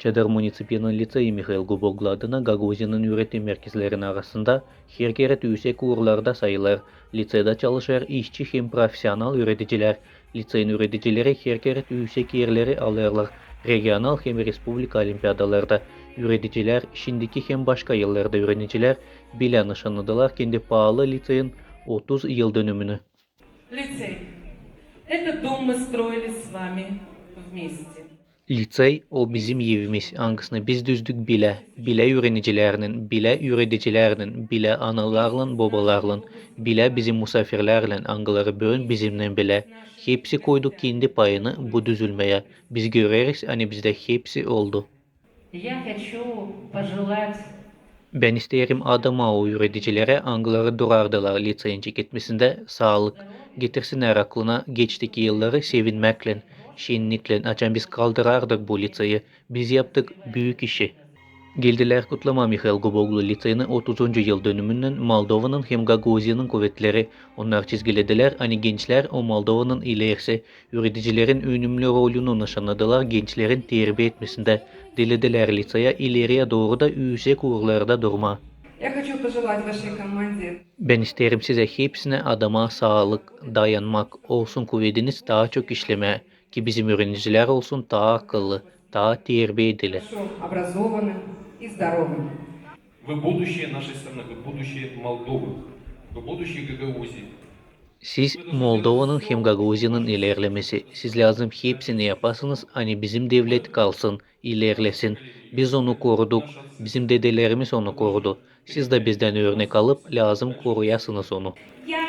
Çadır Munisipiyinin Liseyi Mikhail Guboglu adına Gagosi'nin üretim merkezlerinin arasında herkeret yüksek uğurlarda sayılır. Lisede çalışır işçi hem profesyonel üreticiler. Liseyin üreticileri herkeret yüksek yerleri alırlar. Regional hem Respublika olimpiyadalarda. Üreticiler şimdiki hem başka yıllarda öğrenciler bile nişanladılar kendi pahalı liseyin 30 yıl dönümünü. Лицей. Этот дом мы строили с вами вместе. Lisey o bizim evimiz. Hangisini biz düzdük bile. Bile öğrencilerinin, bile öğreticilerinin, bile analarla, babalarla, bile bizim misafirlerle, angaları bugün bizimle bile. Hepsi koyduk kendi payını bu düzülmeye. Biz göreriz hani bizde hepsi oldu. Я хочу пожелать Ben isterim adama o öğreticilere angaları durardılar liseyin gitmesinde sağlık. Getirsinler aklına geçteki yılları sevinmekle, şenlikle açan biz kaldırardık bu liseyi. Biz yaptık büyük işi. Geldiler kutlama Mikhail Guboglu Liseyinin 30. yıl dönümünden Moldova'nın hem Gagosi'nin kuvvetleri. Onlar çizgilediler hani gençler o Moldova'nın ilerisi. Üreticilerin önemli rolünü nişanladılar gençlerin terbiye etmesinde. Dilediler liseye ileriye doğru da yüksek uğurlarda durma. Я хочу пожелать вашей команде Ben isterim size hepsine adama sağlık, dayanmak olsun kuvvetiniz daha çok işleme ki bizim öğrenciler olsun daha akıllı, daha terbiyeli. Siz Moldova'nın hem Gagavuzya'nın ilerlemesi, siz lazım hepsini yapasınız, hani bizim devlet kalsın, ilerlesin. Biz onu koruduk, bizim dedelerimiz onu korudu. Siz de bizden örnek alıp lazım koruyasınız onu. Ya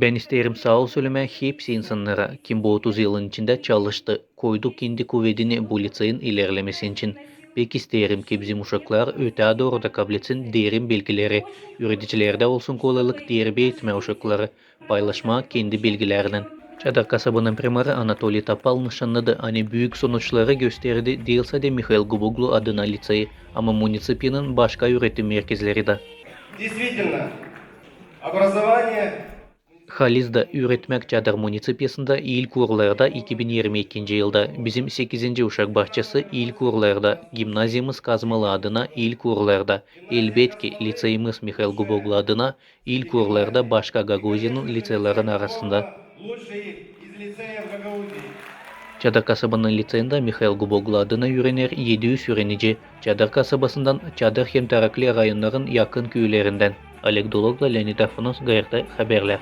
ben isterim sağ ol söyleme hepsi insanlara, kim bu 30 yılın içinde çalıştı, koydu kendi kuvvetini bu liseyin ilerlemesi için. Pek isterim ki bizim uşaklar öte doğru da kabul etsin derin bilgileri, üreticilerde olsun kolaylık terbiye etme uşakları, paylaşma kendi bilgilerinden. Çadar kasabının primarı Anatoli Tapal nişanladı, hani büyük sonuçları gösterdi değilse de Mikhail Gubuglu adına liseyi ama munisipinin başka üretim merkezleri de. Действительно, образование хализда үйретмәк жадыр муниципиясында ил курларда 2022 жылда Бізім 8-інде ұшақ бақчасы ил курларда гимназиямыз Казмалы адына ил курларда Элбетке лицейіміз михаил губогла адына ил курларда башқа Гагозиның лицейларынын арасында. Çadır kasabının liceğinde Mikhail Guboglu adına yürüner 700 yürenici Çadır kasabasından Çadır hem Tarakli rayonların yakın köylerinden. Oleg Dologlu Leonid Afanus gayırda haberler.